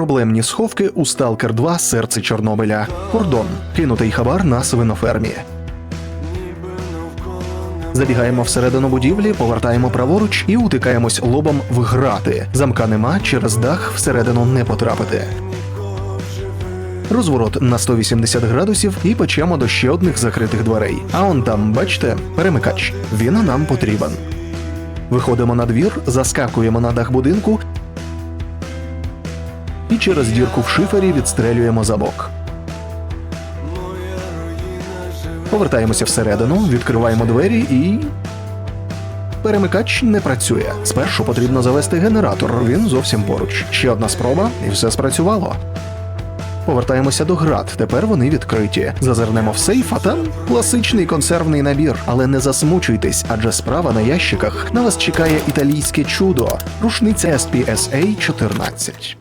Проблемні сховки у Сталкер 2 серце Чорнобиля. Кордон. Кинутий хабар на свинофермі. Забігаємо всередину будівлі, повертаємо праворуч і утикаємось лобом в грати. Замка нема, через дах всередину не потрапити. Розворот на 180 градусів і печемо до ще одних закритих дверей. А он там, бачите, перемикач. Він нам потрібен. Виходимо на двір, заскакуємо на дах будинку і через дірку в шифері відстрелюємо замок. Повертаємося всередину, відкриваємо двері і. Перемикач не працює. Спершу потрібно завести генератор, він зовсім поруч. Ще одна спроба, і все спрацювало. Повертаємося до град. Тепер вони відкриті. Зазирнемо в сейф, а там класичний консервний набір. Але не засмучуйтесь, адже справа на ящиках на вас чекає італійське чудо рушниця SPSA 14.